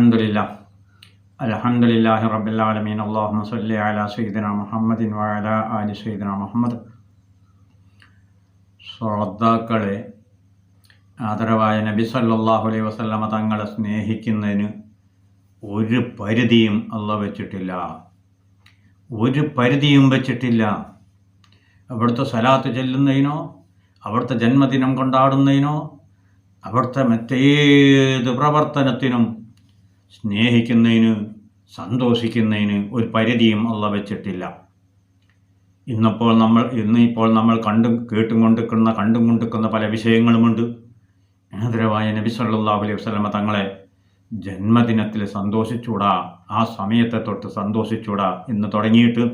അലഹമുല്ല അലഹമുല്ലാഹി റബിലാലമീൻ അള്ളാഹു സല്ലി അല സയ്യിദിന മുഹമ്മദിൻ വാല അലി സയ്യിദിന മുഹമ്മദ്. ശ്രോതാക്കളെ ആദരവായ നബി സല്ലാഹു അലൈഹി വസ്ലമ തങ്ങളെ സ്നേഹിക്കുന്നതിന് ഒരു പരിധിയും അല്ല വെച്ചിട്ടില്ല. ഒരു പരിധിയും വെച്ചിട്ടില്ല. അവിടുത്തെ സലാത്ത് ചെല്ലുന്നതിനോ അവിടുത്തെ ജന്മദിനം കൊണ്ടാടുന്നതിനോ അവിടുത്തെ മറ്റേത് പ്രവർത്തനത്തിനും സ്നേഹിക്കുന്നതിന് സന്തോഷിക്കുന്നതിന് ഒരു പരിധിയും അല്ല വെച്ചിട്ടില്ല. ഇന്നിപ്പോൾ നമ്മൾ ഇന്നിപ്പോൾ നമ്മൾ കണ്ടും കേട്ടും കൊണ്ടിരിക്കുന്ന കണ്ടും കൊണ്ടിരിക്കുന്ന പല വിഷയങ്ങളുമുണ്ട്. നബി സല്ലല്ലാഹു അലൈഹി വസല്ലമ തങ്ങളെ ജന്മദിനത്തിൽ സന്തോഷിച്ചൂടാ ആ സമയത്തെ തൊട്ട് സന്തോഷിച്ചൂടാ എന്ന് തുടങ്ങിയിട്ട്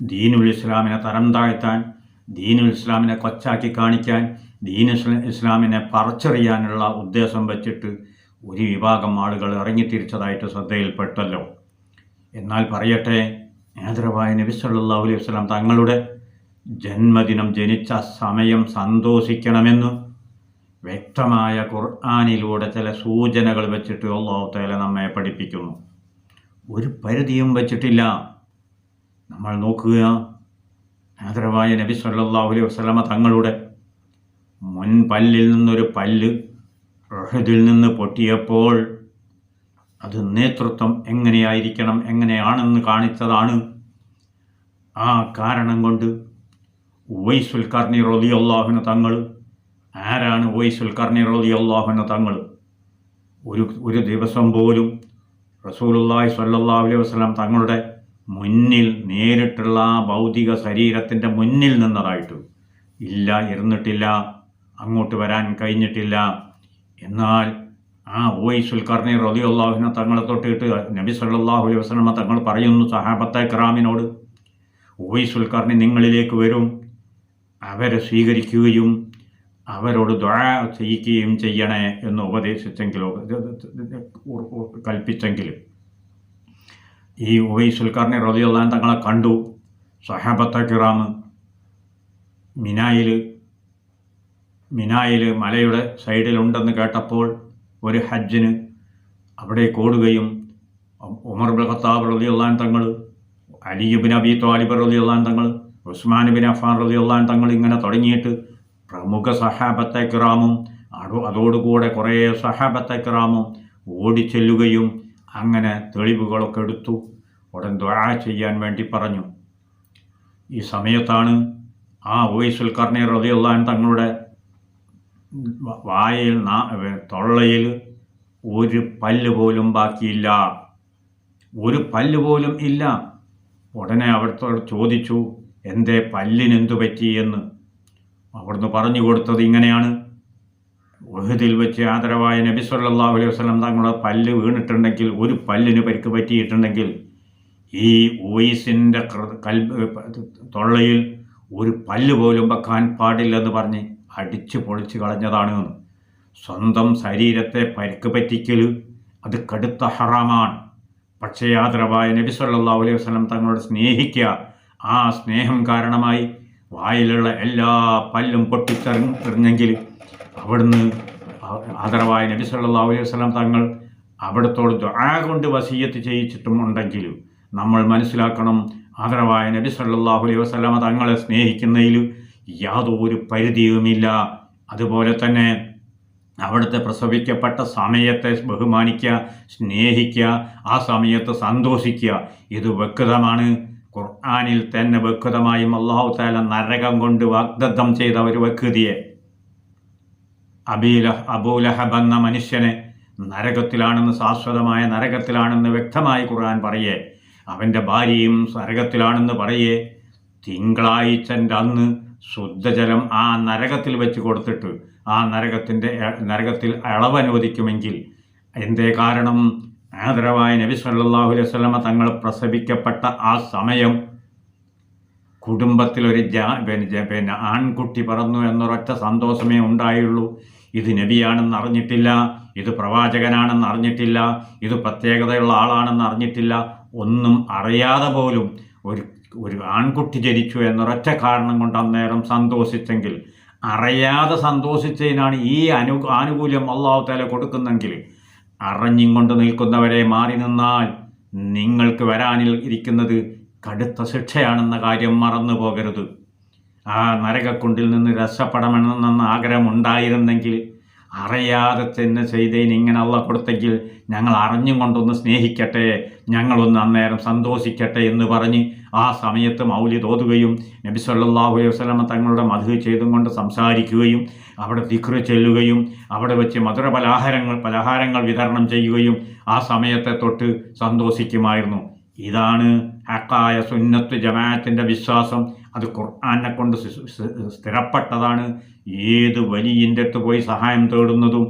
ദീനുൽ ഇസ്ലാമിനെ തരം താഴ്ത്താൻ ദീനുൽ ഇസ്ലാമിനെ കൊച്ചാക്കി കാണിക്കാൻ ദീൻ ഇസ്ല- ഇസ്ലാമിനെ പറിച്ചെറിയാനുള്ള ഉദ്ദേശം വച്ചിട്ട് ഒരു വിഭാഗം ആളുകൾ ഇറങ്ങിത്തിരിച്ചതായിട്ട് ശ്രദ്ധയിൽപ്പെട്ടല്ലോ. എന്നാൽ പറയട്ടെ നേതൃവായ നബി സല്ലല്ലാഹു അലൈഹി വസ്ലാം തങ്ങളുടെ ജന്മദിനം ജനിച്ച സമയം സന്തോഷിക്കണമെന്ന് വ്യക്തമായ ഖുർആാനിലൂടെ ചില സൂചനകൾ വെച്ചിട്ട് അള്ളാഹു തആല നമ്മെ പഠിപ്പിക്കുന്നു. ഒരു പരിധിയും വച്ചിട്ടില്ല. നമ്മൾ നോക്കുക ആദരവായ നബി സല്ലല്ലാഹു അലൈഹി വസ്ലമ തങ്ങളുടെ മുൻപല്ലിൽ നിന്നൊരു പല്ല് റഹദിൽ നിന്ന് പൊട്ടിയപ്പോൾ അത് നേതൃത്വം എങ്ങനെയായിരിക്കണം എങ്ങനെയാണെന്ന് കാണിച്ചതാണ്. ആ കാരണം കൊണ്ട് ഉവൈസുൽ കർണി റലി തങ്ങൾ ആരാണ് ഉവൈസുൽ കർണി റലി തങ്ങൾ? ഒരു ഒരു ദിവസം പോലും റസൂലുള്ളാഹി സ്വല്ലല്ലാഹു അലൈഹി വസല്ലം തങ്ങളുടെ മുന്നിൽ നേരിട്ടുള്ള ആ ഭൗതിക ശരീരത്തിന്റെ മുന്നിൽ നിന്നതായിട്ട് ഇല്ല ഇരുന്നിട്ടില്ല അങ്ങോട്ട് വരാൻ കഴിഞ്ഞിട്ടില്ല. എന്നാൽ ആ ഓയിസുൽ കർണി റതി അള്ളാഹുവിനെ തങ്ങളെ തൊട്ടിട്ട് നബി സല്ലാഹു അലൈഹി വസ്ലമ തങ്ങൾ പറയുന്നു സഹാബത്തെ ക്രാമിനോട് ഓയിസുൽ കർണി നിങ്ങളിലേക്ക് വരും അവരെ സ്വീകരിക്കുകയും അവരോട് ദ്വാ ചെയ്യിക്കുകയും ചെയ്യണേ എന്ന് ഉപദേശിച്ചെങ്കിലോ കൽപ്പിച്ചെങ്കിലും. ഈ ഉവൈസുൽ കർണി റലിയുള്ള തങ്ങളെ കണ്ടു സഹാബത്ത കിറാം മിനായിൽ മിനായിൽ മലയുടെ സൈഡിലുണ്ടെന്ന് കേട്ടപ്പോൾ ഒരു ഹജ്ജിന് അവിടെ കൂടുകയും ഉമർ ഖത്താബ് റലിയുള്ള തങ്ങൾ അലിയുബിൻ അബി ത്വാലിബ് റലിയുള്ള തങ്ങൾ ഉസ്മാൻ ബിൻ അഫാൻ റലിയുള്ള തങ്ങൾ ഇങ്ങനെ തുടങ്ങിയിട്ട് പ്രമുഖ സഹാബത്തെ കിറാമും അതോ അതോടുകൂടെ കുറേ സഹാബത്തെ കിറാമും ഓടിച്ചെല്ലുകയും അങ്ങനെ തെളിവുകളൊക്കെ എടുത്തു. ഉടൻ ദ്വാ ചെയ്യാൻ വേണ്ടി പറഞ്ഞു. ഈ സമയത്താണ് ആ ഓയിസുൽ കർണി റലിയുള്ളാൻ തങ്ങളുടെ വ- വായിൽ നാ തൊള്ളയിൽ ഒരു പല്ല് പോലും ബാക്കിയില്ല. ഒരു പല്ല് പോലും ഇല്ല. ഉടനെ അവിടുത്തോട് ചോദിച്ചു എന്തേ പല്ലിനെന്തു പറ്റി എന്ന്? അവിടുന്ന് പറഞ്ഞു കൊടുത്തത് ഇങ്ങനെയാണ്. ഒഹുദിൽ വെച്ച് ആദരവായ നബി സല്ലല്ലാഹു അലൈഹി വസല്ലം തങ്ങളുടെ പല്ല് വീണിട്ടുണ്ടെങ്കിൽ ഒരു പല്ലിന് പരിക്ക് പറ്റിയിട്ടുണ്ടെങ്കിൽ ഈ ഓയിസിന്റെ കൽ തൊള്ളയിൽ ഒരു പല്ല് പോലും വെക്കാൻ പാടില്ലെന്ന് പറഞ്ഞ് അടിച്ചു പൊളിച്ച് കളഞ്ഞതാണ്. സ്വന്തം ശരീരത്തെ പരിക്ക് പറ്റിക്കൽ അത് കടുത്ത ഹറാമാണ് പക്ഷേ ആദരവായ നബി സല്ലാ അലൈഹി വസ്ലം തങ്ങളോട് സ്നേഹിക്കുക ആ സ്നേഹം കാരണമായി വായിലുള്ള എല്ലാ പല്ലും പൊട്ടിത്തെറിഞ്ഞെങ്കിൽ അവിടുന്ന് ആദരവായ നബി സല്ലാ അലൈഹി വസല്ലം തങ്ങൾ അവിടത്തോട് ദുആ കൊണ്ട് വസീയത്ത് ചെയ്യിച്ചിട്ടും ഉണ്ടെങ്കിൽ നമ്മൾ മനസ്സിലാക്കണം ആദരവായ നബി സല്ലല്ലാഹു അലൈഹി വസ്ലാമ തങ്ങളെ സ്നേഹിക്കുന്നതിൽ യാതൊരു പരിധിയുമില്ല. അതുപോലെ തന്നെ അവിടുത്തെ പ്രസവിക്കപ്പെട്ട സമയത്തെ ബഹുമാനിക്കുക സ്നേഹിക്കുക ആ സമയത്ത് സന്തോഷിക്കുക ഇത് വ്യക്തമാണ്. ഖുർആാനിൽ തന്നെ വ്യക്തമായും അള്ളാഹു താല നരകം കൊണ്ട് വാഗ്ദത്തം ചെയ്ത ഒരു വ്യക്തിയെ അബീല അബൂലഹബ് എന്ന മനുഷ്യനെ നരകത്തിലാണെന്ന് ശാശ്വതമായ നരകത്തിലാണെന്ന് വ്യക്തമായി ഖുർആൻ പറയേ. അവന്റെ ഭാര്യയും നരകത്തിലാണെന്ന് പറയേ. തിങ്കളാഴ്ചന്റെ അന്ന് ശുദ്ധജലം ആ നരകത്തിൽ വെച്ച് കൊടുത്തിട്ട് ആ നരകത്തിന്റെ നരകത്തിൽ അളവ് അനുവദിക്കുമെങ്കിൽ എന്തേ കാരണം? ആദരവായ നബി സല്ലല്ലാഹു അലൈഹി വസല്ലമ തങ്ങൾ പ്രസവിക്കപ്പെട്ട ആ സമയം കുടുംബത്തിലൊരു ജ- പിന്നെ ആൺകുട്ടി പറന്നു എന്നൊരൊറ്റ സന്തോഷമേ ഉണ്ടായുള്ളൂ. ഇത് നബിയാണെന്ന് അറിഞ്ഞിട്ടില്ല ഇത് പ്രവാചകനാണെന്ന് അറിഞ്ഞിട്ടില്ല ഇത് പ്രത്യേകതയുള്ള ആളാണെന്ന് അറിഞ്ഞിട്ടില്ല. ഒന്നും അറിയാതെ പോലും ഒരു ഒരു ആൺകുട്ടി ജനിച്ചു എന്നൊരൊറ്റ കാരണം കൊണ്ട് അന്നേരം സന്തോഷിച്ചെങ്കിൽ അറിയാതെ സന്തോഷിച്ചതിനാണ് ഈ അനു ആനുകൂല്യം അള്ളാഹു തല കൊടുക്കുന്നെങ്കിൽ അറിഞ്ഞും കൊണ്ട് നിൽക്കുന്നവരെ മാറി നിന്നാൽ നിങ്ങൾക്ക് വരാനിൽ ഇരിക്കുന്നത് കടുത്ത ശിക്ഷയാണെന്ന കാര്യം മറന്നു പോകരുത്. ആ നരകക്കുണ്ടിൽ നിന്ന് രക്ഷപ്പെടണമെന്ന ആഗ്രഹമുണ്ടായിരുന്നെങ്കിൽ അറിയാതെ തന്നെ ചെയ്തതിന് ഇങ്ങനെ അള്ള കൊടുത്തെങ്കിൽ ഞങ്ങൾ അറിഞ്ഞും കൊണ്ടൊന്ന് സ്നേഹിക്കട്ടെ ഞങ്ങളൊന്ന് അന്നേരം സന്തോഷിക്കട്ടെ എന്ന് പറഞ്ഞ് ആ സമയത്ത് മൗലി തോതുകയും നബി സല്ലല്ലാഹു അലൈഹി വസല്ലമ തങ്ങളുടെ മധു ചെയ്തും കൊണ്ട് സംസാരിക്കുകയും അവിടെ തിക്ര ചെല്ലുകയും അവിടെ വെച്ച് മധുര പലഹാരങ്ങൾ പലഹാരങ്ങൾ വിതരണം ചെയ്യുകയും ആ സമയത്തെ തൊട്ട് സന്തോഷിക്കുമായിരുന്നു. ഇതാണ് ഹക്കായ സുന്നത്ത് ജമാഅത്തിന്റെ വിശ്വാസം. അത് ഖുർആാനെ കൊണ്ട് സ്ഥിരപ്പെട്ടതാണ്. ഏത് വലിയന്റെ അടുത്ത് പോയി സഹായം തേടുന്നതും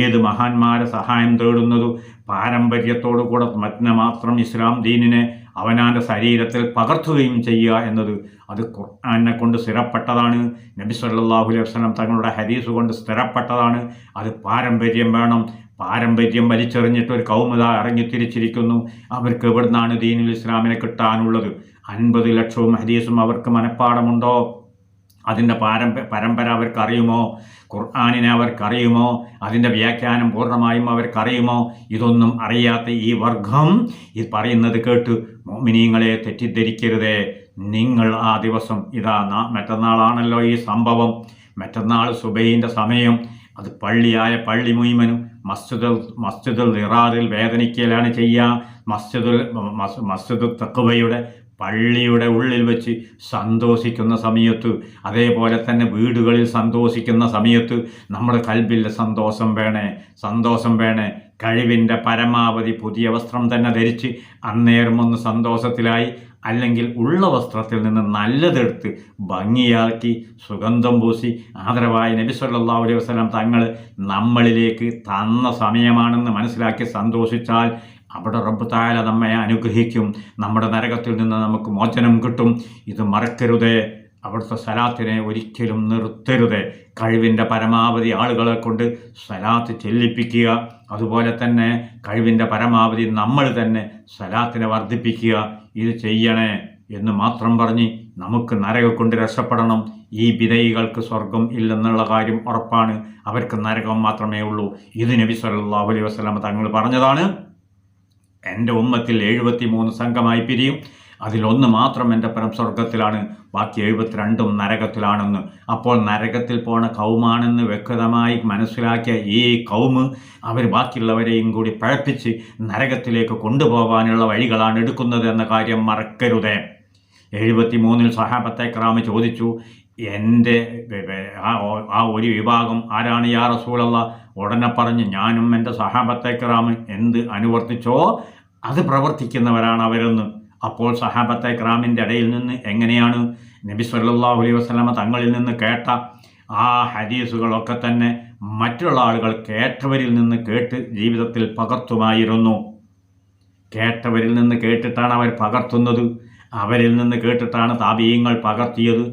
ഏത് മഹാന്മാരെ സഹായം തേടുന്നതും പാരമ്പര്യത്തോടു കൂടെ മറ്റിനെ മാത്രം ഇസ്ലാം ദീനിനെ അവനാന്റെ ശരീരത്തിൽ പകർത്തുകയും ചെയ്യുക എന്നത് അത് ഖുർആനെ കൊണ്ട് സ്ഥിരപ്പെട്ടതാണ്. നബി സല്ലാഹു വസല്ലം തങ്ങളുടെ ഹരീസ് കൊണ്ട് സ്ഥിരപ്പെട്ടതാണ്. അത് പാരമ്പര്യം വേണം. പാരമ്പര്യം വലിച്ചെറിഞ്ഞിട്ട് ഒരു കൗമുദ ഇറങ്ങിത്തിരിച്ചിരിക്കുന്നു അവർക്ക് എവിടുന്നാണ് ദീനുൽ ഇസ്ലാമിനെ കിട്ടാനുള്ളത്? അൻപത് ലക്ഷവും ഹരീസും അവർക്ക് മനഃപ്പാടമുണ്ടോ? അതിന്റെ പാരമ്പ പരമ്പര അവർക്കറിയുമോ? ഖുർആാനിനെ അവർക്കറിയുമോ? അതിന്റെ വ്യാഖ്യാനം പൂർണമായും അവർക്കറിയുമോ? ഇതൊന്നും അറിയാത്ത ഈ വർഗം ഇത് പറയുന്നത് കേട്ട് മോമിനീങ്ങളെ തെറ്റിദ്ധരിക്കരുതേ. നിങ്ങൾ ആ ദിവസം ഇതാ നാ മറ്റന്നാളാണല്ലോ ഈ സംഭവം. മറ്റന്നാൾ സുബൈന്റെ സമയം. അത് പള്ളിയായ പള്ളി മുയിമനും മസ്ജിദുൽ മസ്ജിദുൽ ഇറാദിൽ വേദനിക്കലാണ് ചെയ്യുക മസ്ജിദുൽ മസ് മസ്ജിദുൽ തക്കുവയുടെ പള്ളിയുടെ ഉള്ളിൽ വെച്ച് സന്തോഷിക്കുന്ന സമയത്ത് അതേപോലെ തന്നെ വീടുകളിൽ സന്തോഷിക്കുന്ന സമയത്ത് നമ്മുടെ കൽബിൽ സന്തോഷം വേണേ സന്തോഷം വേണേ. കഴിവിന്റെ പരമാവധി പുതിയ വസ്ത്രം തന്നെ ധരിച്ച് അന്നേരം ഒന്ന് സന്തോഷത്തിലായി അല്ലെങ്കിൽ ഉള്ള വസ്ത്രത്തിൽ നിന്ന് നല്ലതെടുത്ത് ഭംഗിയാക്കി സുഗന്ധം പൂശി ആദരവായ നബി സല്ലല്ലാഹു അലൈഹി വസല്ലം തങ്ങൾ നമ്മളിലേക്ക് തന്ന സമയമാണെന്ന് മനസ്സിലാക്കി സന്തോഷിച്ചാൽ അവിടെ റബ്ബ് താല നമ്മെ അനുഗ്രഹിക്കും. നമ്മുടെ നരകത്തിൽ നിന്ന് നമുക്ക് മോചനം കിട്ടും. ഇത് മറക്കരുതേ. അവിടുത്തെ സലാത്തിനെ ഒരിക്കലും നിർത്തരുതേ. കഴിവിന്റെ പരമാവധി ആളുകളെ കൊണ്ട് സലാത്ത് ചെല്ലിപ്പിക്കുക. അതുപോലെ തന്നെ കഴിവിന്റെ പരമാവധി നമ്മൾ തന്നെ സലാത്തിനെ വർദ്ധിപ്പിക്കുക. ഇത് ചെയ്യണേ എന്ന് മാത്രം പറഞ്ഞ് നമുക്ക് നരകം കൊണ്ട് രക്ഷപ്പെടണം. ഈ വിധയികൾക്ക് സ്വർഗം ഇല്ലെന്നുള്ള കാര്യം ഉറപ്പാണ്. അവർക്ക് നരകം മാത്രമേ ഉള്ളൂ. ഇത് നബി സല്ലല്ലാഹു അലൈഹി വസല്ലം തങ്ങൾ പറഞ്ഞതാണ്. എന്റെ ഉമ്മത്തിൽ എഴുപത്തി മൂന്ന് സംഘമായി പിരിയും. അതിലൊന്ന് മാത്രം എന്റെ പരം സ്വർഗത്തിലാണ് ബാക്കി എഴുപത്തിരണ്ടും നരകത്തിലാണെന്ന്. അപ്പോൾ നരകത്തിൽ പോണ കൗമാണെന്ന് വ്യക്തമായി മനസ്സിലാക്കിയ ഈ കൗമ് അവർ ബാക്കിയുള്ളവരെയും കൂടി പഴപ്പിച്ച് നരകത്തിലേക്ക് കൊണ്ടുപോകാനുള്ള വഴികളാണ് എടുക്കുന്നത് എന്ന കാര്യം മറക്കരുതേ. എഴുപത്തി മൂന്നിൽ സഹാബത്തെ ക്രാമ് ചോദിച്ചു എന്റെ ആ ഒരു വിഭാഗം ആരാണ് യാ റസൂലല്ല? ഉടനെ പറഞ്ഞ് ഞാനും എന്റെ സഹാബത്തെ ക്രാമ് എന്ത് അനുവർത്തിച്ചോ അത് പ്രവർത്തിക്കുന്നവരാണ് അവരെന്ന്. അപ്പോൾ സഹാബത്തെ ക്രാമിന്റെ ഇടയിൽ നിന്ന് എങ്ങനെയാണ് നബി സല്ലാഹു അലൈഹി വസല്ലമ തങ്ങളിൽ നിന്ന് കേട്ട ആ ഹദീസുകളൊക്കെ തന്നെ മറ്റുള്ള ആളുകൾ കേട്ടവരിൽ നിന്ന് കേട്ട് ജീവിതത്തിൽ പകർത്തുമായിരുന്നു. കേട്ടവരിൽ നിന്ന് കേട്ടിട്ടാണ് അവർ പകർത്തുന്നത്. അവരിൽ നിന്ന് കേട്ടിട്ടാണ് താപീയങ്ങൾ പകർത്തിയത്.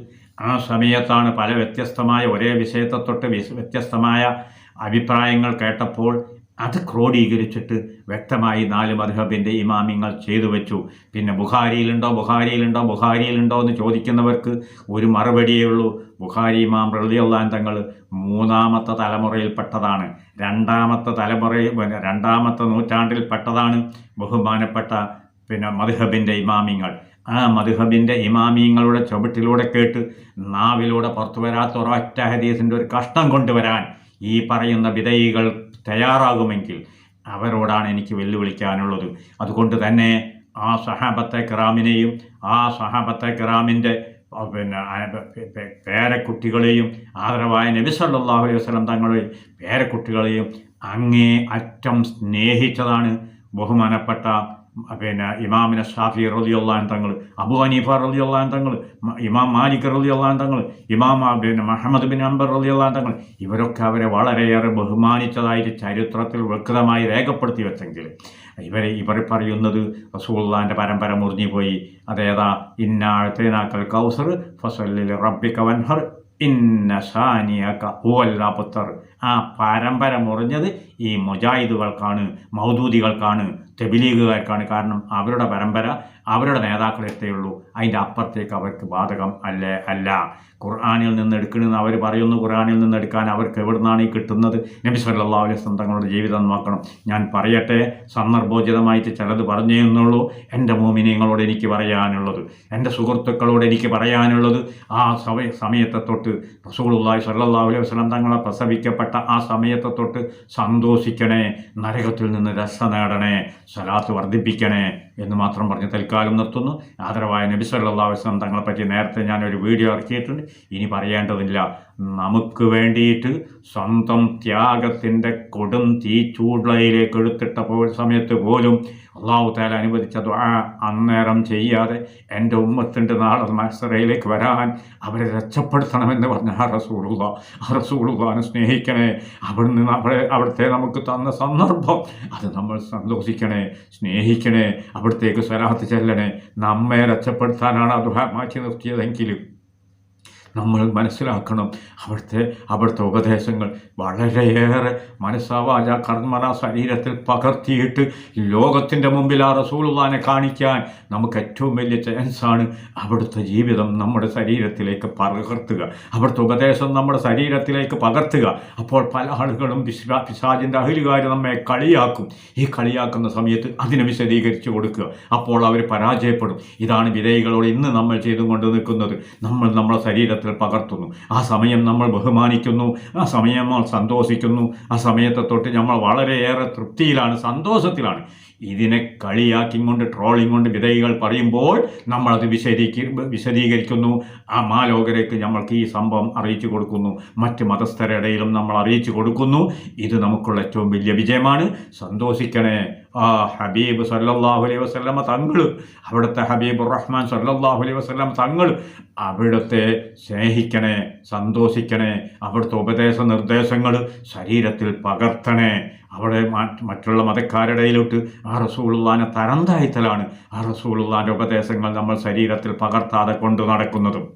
ആ സമയത്താണ് പല വ്യത്യസ്തമായ ഒരേ വിഷയത്തെ തൊട്ട് വ്യത്യസ്തമായ അഭിപ്രായങ്ങൾ കേട്ടപ്പോൾ അത് ക്രോഡീകരിച്ചിട്ട് വ്യക്തമായി നാല് മധുഹബിന്റെ ഇമാമിങ്ങൾ ചെയ്തു വെച്ചു. പിന്നെ ബുഹാരിയിലുണ്ടോ ബുഹാരിയിലുണ്ടോ ബുഹാരിയിലുണ്ടോ എന്ന് ചോദിക്കുന്നവർക്ക് ഒരു മറുപടിയേ ഉള്ളൂ. ബുഹാരി ഇമാം റളിയുള്ളാൻ തങ്ങൾ മൂന്നാമത്തെ തലമുറയിൽപ്പെട്ടതാണ് രണ്ടാമത്തെ തലമുറയിൽ രണ്ടാമത്തെ നൂറ്റാണ്ടിൽപ്പെട്ടതാണ് ബഹുമാനപ്പെട്ട പിന്നെ മധുഹബിന്റെ ഇമാമിങ്ങൾ. ആ മധുഹബിന്റെ ഇമാമിങ്ങളുടെ ചുവട്ടിലൂടെ കേട്ട് നാവിലൂടെ പുറത്തു വരാത്ത ഒറ്റ ഹദീസിന്റെ ഒരു കഷ്ണം കൊണ്ടുവരാൻ ഈ പറയുന്ന വിധയികൾ തയ്യാറാകുമെങ്കിൽ അവരോടാണ് എനിക്ക് വെല്ലുവിളിക്കാനുള്ളത്. അതുകൊണ്ട് തന്നെ ആ സഹാബത്തെ കിറാമിനെയും ആ സഹാബത്തെ കിറാമിന്റെ പിന്നെ പേരക്കുട്ടികളെയും ആദരവായ നബി സല്ലല്ലാഹു അലൈഹി വസല്ലം തങ്ങളെ പേരക്കുട്ടികളെയും അങ്ങേ അറ്റം സ്നേഹിച്ചതാണ് ബഹുമാനപ്പെട്ട പിന്നെ ഇമാമിനെ ഷാഫി റലിയുള്ള തങ്ങൾ അബു ഹനീഫ റലിയുള്ള തങ്ങൾ ഇമാം മാലിക് റലിയുള്ള തങ്ങൾ ഇമാം പിന്നെ മുഹമ്മദ് ബിൻ അംബർ റലിയുള്ള തങ്ങൾ ഇവരൊക്കെ അവരെ വളരെയേറെ ബഹുമാനിച്ചതായിട്ട് ചരിത്രത്തിൽ വ്യക്തമായി രേഖപ്പെടുത്തി വെച്ചെങ്കിൽ ഇവരെ ഇവർ പറയുന്നത് റസൂള്ളാന്റെ പരമ്പര മുറിഞ്ഞുപോയി. അതേതാ? ഇന്നാഴത്തേനാക്കൽ കൗസർ ഫസലിൽ റബ്ബിക വൻഹർ ഇന്ന ഷാനിയക ആ പരമ്പര മുറിഞ്ഞത് ഈ മുജാഹിദുകൾക്കാണ് മൗദൂദികൾക്കാണ് തെബിലീഗുകാർക്കാണ്. കാരണം അവരുടെ പരമ്പര അവരുടെ നേതാക്കളെത്തേ ഉള്ളൂ. അതിന്റെ അപ്പുറത്തേക്ക് അവർക്ക് ബാധകം അല്ലേ? അല്ല. ഖുർആാനിൽ നിന്ന് എടുക്കണമെന്ന് അവർ പറയുന്നു. ഖുർആാനിൽ നിന്ന് എടുക്കാൻ അവർക്ക് എവിടുന്നാണ് ഈ കിട്ടുന്നത്? നബി സല്ലാ അലൈഹി തങ്ങളുടെ ജീവിതം നോക്കണം. ഞാൻ പറയട്ടെ സന്ദർഭോചിതമായിട്ട് ചിലത് പറഞ്ഞേ എന്നുള്ളൂ. എന്റെ മോമിനിയങ്ങളോട് എനിക്ക് പറയാനുള്ളത് എന്റെ സുഹൃത്തുക്കളോട് എനിക്ക് പറയാനുള്ളത് ആ സമയ സമയത്തെ തൊട്ട് റസൂലുള്ളാഹി സ്വല്ലല്ലാഹു അലൈഹി വസല്ലം തങ്ങളെ പ്രസവിക്കപ്പെട്ട ആ സമയത്തെ തൊട്ട് സന്തോഷിക്കണേ നരകത്തിൽ നിന്ന് രക്ഷ നേടണേ സ്വലാത്ത് വർദ്ധിപ്പിക്കണേ. എന്ന് മാത്രം പറഞ്ഞ് തൽക്കാലം നിർത്തുന്നു. ആദരവായ നബി സല്ലല്ലാഹു അലൈഹി വസല്ലം തങ്ങളെ പറ്റി നേരത്തെ ഞാനൊരു വീഡിയോ ഇറക്കിയിട്ടുണ്ട്. ഇനി പറയേണ്ടതില്ല. നമുക്ക് വേണ്ടിയിട്ട് സ്വന്തം ത്യാഗത്തിന്റെ കൊടും തീ ചൂടയിലേക്ക് എടുത്തിട്ട സമയത്ത് പോലും അള്ളാഹു താല അനുവദിച്ച ദ്വാ അന്നേരം ചെയ്യാതെ എന്റെ ഉമ്മത്തിന്റെ നാളെ മത്സരയിലേക്ക് വരാൻ അവരെ രക്ഷപ്പെടുത്തണമെന്ന് പറഞ്ഞ ആ റസൂളുള്ള ആ റസൂളുള്ളാനെ സ്നേഹിക്കണേ. അവിടുന്ന് അവിടെ അവിടുത്തെ നമുക്ക് തന്ന സന്ദർഭം അത് നമ്മൾ സന്തോഷിക്കണേ സ്നേഹിക്കണേ. അവിടത്തേക്ക് സ്വരാഹത്ത് ചെല്ലണേ. നമ്മെ രക്ഷപ്പെടുത്താനാണ് അദ്ദേഹം മാറ്റി നിർത്തിയതെങ്കിലും. നമ്മൾ മനസ്സിലാക്കണം. അവിടുത്തെ അവിടുത്തെ ഉപദേശങ്ങൾ വളരെയേറെ മനസ്സാവാച കർമ്മന ശരീരത്തിൽ പകർത്തിയിട്ട് ലോകത്തിന്റെ മുമ്പിൽ ആ റസൂലുള്ളാനെ കാണിക്കാൻ നമുക്ക് ഏറ്റവും വലിയ ചാൻസാണ് അവിടുത്തെ ജീവിതം നമ്മുടെ ശരീരത്തിലേക്ക് പകർത്തുക. അവിടുത്തെ ഉപദേശം നമ്മുടെ ശരീരത്തിലേക്ക് പകർത്തുക. അപ്പോൾ പല ആളുകളും വിശ്വാ പിശാജിന്റെ അഹിലുകാർ നമ്മെ കളിയാക്കും. ഈ കളിയാക്കുന്ന സമയത്ത് അതിനെ വിശദീകരിച്ചു കൊടുക്കുക. അപ്പോൾ അവർ പരാജയപ്പെടും. ഇതാണ് വിധേയികളോട് ഇന്ന് നമ്മൾ ചെയ്തുകൊണ്ട് നിൽക്കുന്നത്. നമ്മൾ നമ്മുടെ ശരീരത്തിൽ പകർത്തുന്നു. ആ സമയം നമ്മൾ ബഹുമാനിക്കുന്നു. ആ സമയം നമ്മൾ സന്തോഷിക്കുന്നു. ആ സമയത്തെ തൊട്ട് നമ്മൾ വളരെയേറെ തൃപ്തിയിലാണ് സന്തോഷത്തിലാണ്. ഇതിനെ കളിയാക്കി കൊണ്ട് ട്രോളിങ് കൊണ്ട് വിധേയികൾ പറയുമ്പോൾ നമ്മളത് വിശദീകരി വിശദീകരിക്കുന്നു. ആ മാലോകരേക്ക് നമ്മൾക്ക് ഈ സംഭവം അറിയിച്ചു കൊടുക്കുന്നു. മറ്റ് മതസ്ഥരുടെയിലും നമ്മൾ അറിയിച്ചു കൊടുക്കുന്നു. ഇത് നമുക്കുള്ള ഏറ്റവും വലിയ വിജയമാണ്. സന്തോഷിക്കണേ. ആ ഹബീബ് സല്ലാഹു അലൈഹി വസ്ലമ തങ്ങൾ അവിടുത്തെ ഹബീബ് റഹ്മാൻ സല്ലാഹു അലൈഹി വസ്ലം തങ്ങൾ അവിടുത്തെ സ്നേഹിക്കണേ സന്തോഷിക്കണേ. അവിടുത്തെ ഉപദേശ നിർദ്ദേശങ്ങൾ ശരീരത്തിൽ പകർത്തണേ. അവിടെ മറ്റുള്ള മതക്കാരുടെയിലോട്ട് ആ റസൂളുള്ളാനെ തരം താഴ്ത്തലാണ് ആ റസൂളുള്ളാന്റെ ഉപദേശങ്ങൾ നമ്മൾ ശരീരത്തിൽ പകർത്താതെ കൊണ്ടു നടക്കുന്നതും.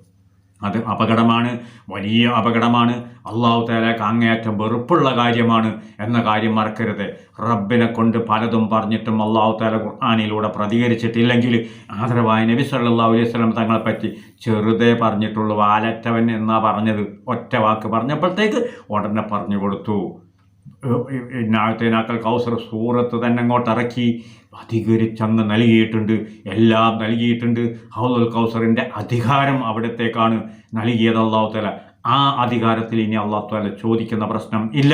അത് അപകടമാണ് വലിയ അപകടമാണ്. അള്ളാഹു തേലേക്ക് അങ്ങേയറ്റം വെറുപ്പുള്ള കാര്യമാണ് എന്ന കാര്യം മറക്കരുത്. റബ്ബിനെ കൊണ്ട് പലതും പറഞ്ഞിട്ടും അള്ളാഹു തേല ഖുർആാനിലൂടെ പ്രതികരിച്ചിട്ടില്ലെങ്കിൽ ആദരവായ നബി സല്ലാ അലൈഹി സ്വലം തങ്ങളെപ്പറ്റി ചെറുതേ പറഞ്ഞിട്ടുള്ളൂ. വാലറ്റവൻ എന്നാ പറഞ്ഞത്? ഒറ്റ വാക്ക് പറഞ്ഞപ്പോഴത്തേക്ക് ഉടനെ പറഞ്ഞു കൊടുത്തു. നാളത്തേനാക്കൽ കൗസർ സൂറത്ത് തന്നെ അങ്ങോട്ട് ഇറക്കി അധികരിച്ചങ്ങ് നൽകിയിട്ടുണ്ട്. എല്ലാം നൽകിയിട്ടുണ്ട്. ഹൗദുൽ കൗസറിന്റെ അധികാരം അവിടത്തേക്കാണ് നൽകിയത് അള്ളാഹുത്തല ആ അധികാരത്തിൽ ഇനി അള്ളാഹുത്തല ചോദിക്കുന്ന പ്രശ്നം ഇല്ല.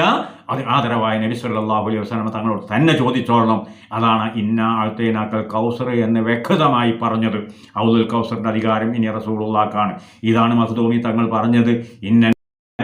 അത് ആദരവായ നബി സല്ലാഹു അലൈഹി വസ്ലമ തങ്ങളോട് തന്നെ ചോദിച്ചോളണം. അതാണ് ഇന്ന ആൾത്തേനാക്കൽ കൗസർ എന്ന് വ്യക്തമായി പറഞ്ഞത്. ഹൗദുൽ കൗസറിന്റെ അധികാരം ഇനി റസൂളുള്ളാക്കാണ് ഇതാണ് മഖ്ദൂമി തങ്ങൾ പറഞ്ഞത്. ഇന്ന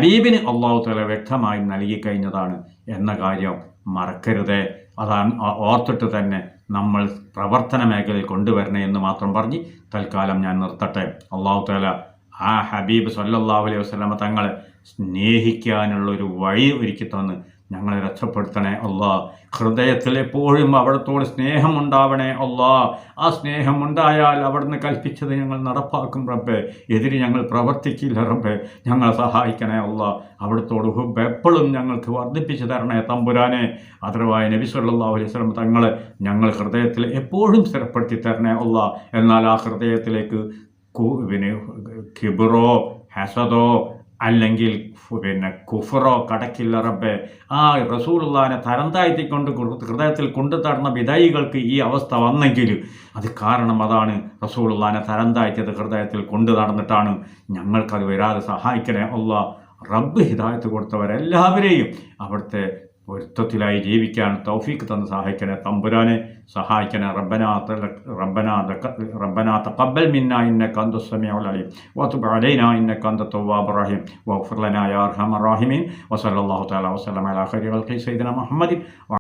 ഹബീബിന് അള്ളാഹു തല വ്യക്തമായി നൽകിക്കഴിഞ്ഞതാണ് എന്ന കാര്യം മറക്കരുത്. അതാണ് ഓർത്തിട്ട് തന്നെ നമ്മൾ പ്രവർത്തന മേഖലയിൽ കൊണ്ടുവരണേ എന്ന് മാത്രം പറഞ്ഞ് തൽക്കാലം ഞാൻ നിർത്തട്ടെ. അള്ളാഹു തല ആ ഹബീബ് സല്ലാ അലൈഹി വസ്ലമ തങ്ങളെ സ്നേഹിക്കാനുള്ളൊരു വഴി ഒരുക്കി തന്ന് ഞങ്ങളെ രക്ഷപ്പെടുത്തണേ അള്ളാ. ഹൃദയത്തിൽ എപ്പോഴും അവിടത്തോട് സ്നേഹമുണ്ടാവണേ അള്ളാ. ആ സ്നേഹം ഉണ്ടായാൽ അവിടുന്ന് കൽപ്പിച്ചത് ഞങ്ങൾ നടപ്പാക്കും റബ്ബെ. എതിര് ഞങ്ങൾ പ്രവർത്തിക്കില്ല റബ്ബെ. ഞങ്ങളെ സഹായിക്കണേ അള്ളാ. അവിടത്തോട് ഹുബ് എപ്പോഴും ഞങ്ങൾക്ക് വർദ്ധിപ്പിച്ചു തരണേ തമ്പുരാനെ. അതർവായ നബി സല്ലാ അലൈഹി സ്വലം തങ്ങളെ ഞങ്ങൾ ഹൃദയത്തിൽ എപ്പോഴും സ്ഥിരപ്പെടുത്തി തരണേ അള്ളാ. എന്നാൽ ആ ഹൃദയത്തിലേക്ക് പിന്നെ കിബറോ ഹസദോ അല്ലെങ്കിൽ പിന്നെ കുഫറോ കടക്കില്ല റബ്ബെ. ആ റസൂലുള്ളാനെ തരം താഴ്ത്തിക്കൊണ്ട് ഹൃദയത്തിൽ കൊണ്ടു തടന്ന ഈ അവസ്ഥ വന്നെങ്കിൽ അത് കാരണം അതാണ് റസൂലുള്ളാനെ തരം താഴ്ത്തിയത് ഹൃദയത്തിൽ കൊണ്ടു നടന്നിട്ടാണ് ഞങ്ങൾക്കത് വരാതെ സഹായിക്കണേ ഉള്ള റബ്ബ് ഹിദായത്ത് കൊടുത്തവരെല്ലാവരെയും അവിടുത്തെ പൊരുത്തത്തിലായി ജീവിക്കാൻ തൗഫീക്ക് തന്ന് സഹായിക്കണേ. തമ്പുരാനെ സഹായിക്കണേ. റബ്ബനാ റബ്ബനാ റബ്ബനാ തഖബ്ബൽ മിന്ന ഇന്നക അന്ത സമീഉൽ അലീം. വതുബ് അലൈനാ ഇന്നക അന്ത തവ്വാബുർ റഹീം. വഗ്ഫിർ ലനാ യാ അർഹമർ റഹീമീൻ. വസല്ലല്ലാഹു തആല വസല്ലമ അലാ ഖൈരി ഖൽഖി സയ്യിദിന മുഹമ്മദിൻ